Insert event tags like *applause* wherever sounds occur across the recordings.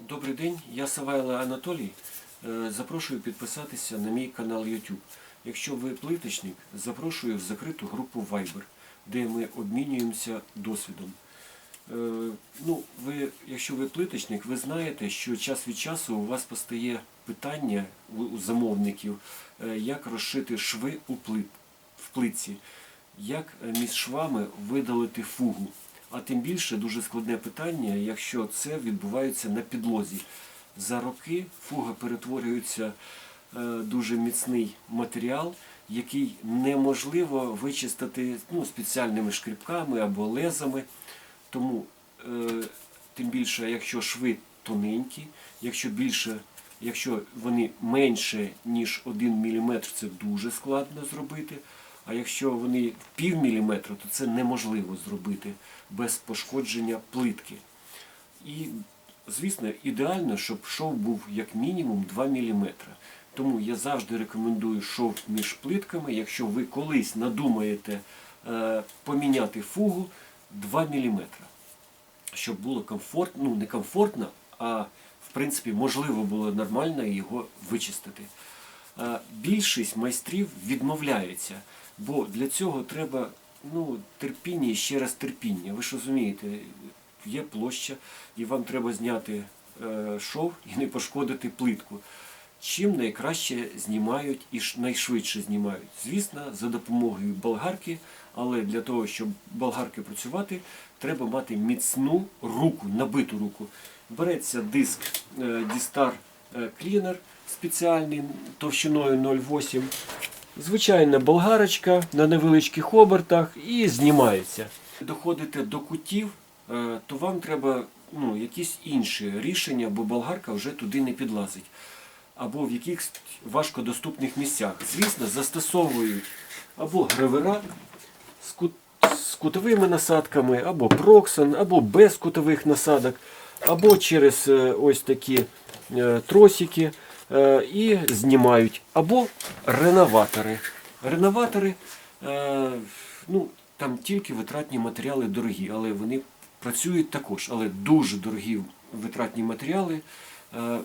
Добрий день, я Савайло Анатолій. Е, Запрошую підписатися на мій канал YouTube. Якщо ви плиточник, запрошую в закриту групу Viber, де ми обмінюємося досвідом. Е, Ну, ви, якщо ви плиточник, ви знаєте, що час від часу у вас постає питання у замовників, е, як розшити шви у плит, в плитці, як між швами видалити фугу. А тим більше дуже складне питання, якщо це відбувається на підлозі. За роки фуга перетворюється е, дуже міцний матеріал, який неможливо вичистити ну, спеціальними шкрібками або лезами. Тому е, тим більше, якщо шви тоненькі, якщо більше, якщо вони менше, ніж 1 мм, це дуже складно зробити. А якщо вони пів міліметра, то це неможливо зробити без пошкодження плитки. І, звісно, ідеально, щоб шов був як мінімум 2 мм. Тому я завжди рекомендую шов між плитками, якщо ви колись надумаєте е, поміняти фугу 2 мм. Щоб було комфортно, ну не комфортно, а в принципі можливо було нормально його вичистити. Е, Більшість майстрів відмовляється, бо для цього треба ну, терпіння і ще раз терпіння. Ви ж розумієте, є площа, і вам треба зняти е, шов і не пошкодити плитку. Чим найкраще знімають і найшвидше знімають. Звісно, за допомогою болгарки, але для того, щоб болгарки працювати, треба мати міцну руку, набиту руку. Береться диск е, D-Star е, Cleaner спеціальний товщиною 0,8. Звичайна болгарочка на невеличких обертах і знімається. Доходите до кутів, е, то вам треба ну, якісь інші рішення, бо болгарка вже туди не підлазить. Або в якихось важкодоступних місцях. Звісно, застосовують або гравера з, кут, з кутовими насадками, або проксон, або без кутових насадок, або через е, ось такі е, тросики і знімають, або реноватори. Реноватори, е, ну, там тільки витратні матеріали дорогі, але вони працюють також. Але дуже дорогі витратні матеріали. Е,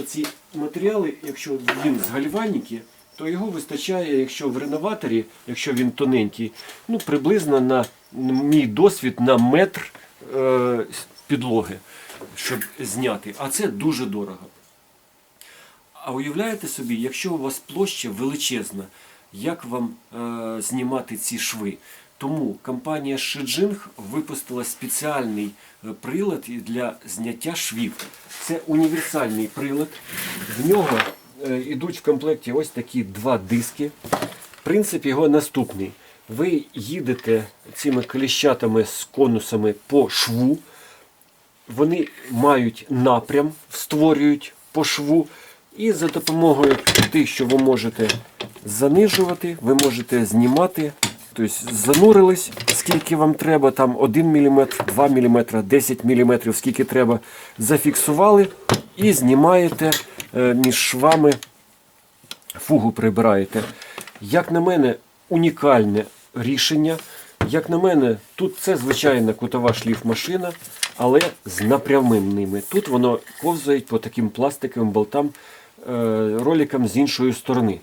Оці матеріали, якщо він з гальваніки, то його вистачає, якщо в реноваторі, якщо він тоненький, ну приблизно на мій досвід на метр е, підлоги, щоб зняти. А це дуже дорого. А уявляєте собі, якщо у вас площа величезна, як вам е, знімати ці шви? Тому компанія Шиджинг випустила спеціальний е, прилад для зняття швів. Це універсальний прилад. В нього е, йдуть в комплекті ось такі два диски. Принцип його наступний. Ви їдете цими кліщатами з конусами по шву, вони мають напрям, створюють по шву. І за допомогою тих, що ви можете занижувати, ви можете знімати. Тобто занурились, скільки вам треба, там 1 мм, 2 мм, 10 мм, скільки треба, зафіксували і знімаєте е, між швами, фугу прибираєте. Як на мене, унікальне рішення. Як на мене, тут це звичайна кутова шліфмашина, але з напрямними. Тут воно ковзає по таким пластиковим болтам, роликам з іншої сторони.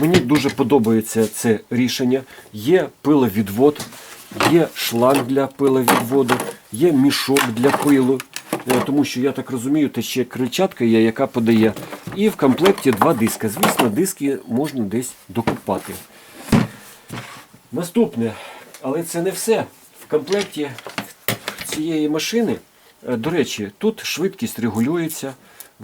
Мені дуже подобається це рішення. Є пиловідвод, є шланг для пиловідводу, є мішок для пилу. Е, Тому що я так розумію, те ще крильчатка є, яка подає. І в комплекті два диски. Звісно, диски можна десь докупати. Наступне, але це не все. В комплекті цієї машини, е, до речі, тут швидкість регулюється.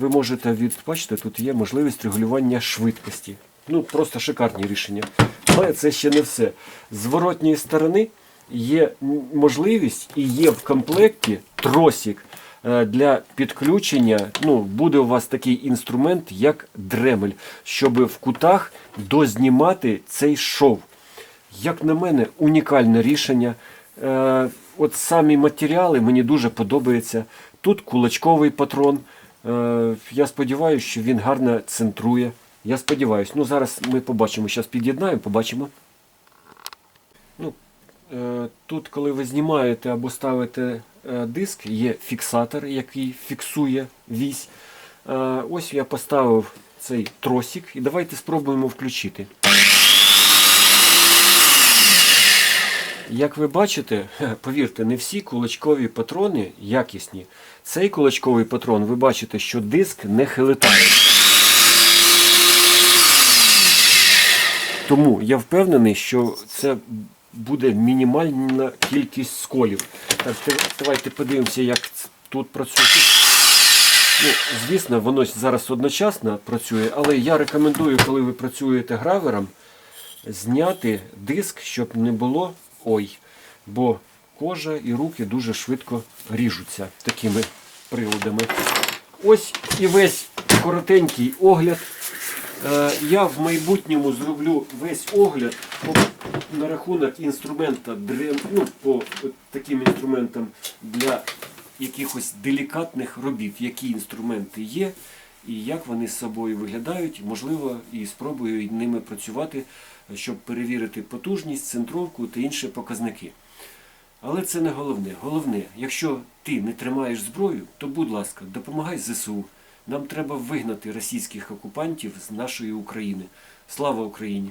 Ви можете від, тут є можливість регулювання швидкості. Ну, просто шикарні рішення. Але це ще не все. Зворотньої сторони є можливість і є в комплекті тросик е, для підключення. Ну, буде у вас такий інструмент, як дремель, щоб в кутах дознімати цей шов. Як на мене, унікальне рішення. Е, от самі матеріали мені дуже подобаються. Тут кулачковий патрон. Е, я сподіваюся, що він гарно центрує. Я сподіваюся. Ну, зараз ми побачимо. Зараз під'єднаємо, побачимо. Ну, е, тут, коли ви знімаєте або ставите е, диск, є фіксатор, який фіксує вісь. Ось я поставив цей тросик і давайте спробуємо включити. Як ви бачите, *laughs* повірте, не всі кулачкові патрони якісні. Цей кулачковий патрон, ви бачите, що диск не хилитає. Тому я впевнений, що це буде мінімальна кількість сколів. Так, давайте подивимося, як тут працює. Ну, звісно, воно зараз одночасно працює, але я рекомендую, коли ви працюєте гравером, зняти диск, щоб не було ой, бо кожа і руки дуже швидко ріжуться такими приладами. Ось і весь коротенький огляд. Е, Я в майбутньому зроблю весь огляд на рахунок інструмента ну, по таким інструментам для якихось делікатних робіт, які інструменти є і як вони з собою виглядають. Можливо, і спробую ними працювати, щоб перевірити потужність, центровку та інші показники. Але це не головне. Головне, якщо ти не тримаєш зброю, то будь ласка, допомагай ЗСУ. Нам треба вигнати російських окупантів з нашої України. Слава Україні!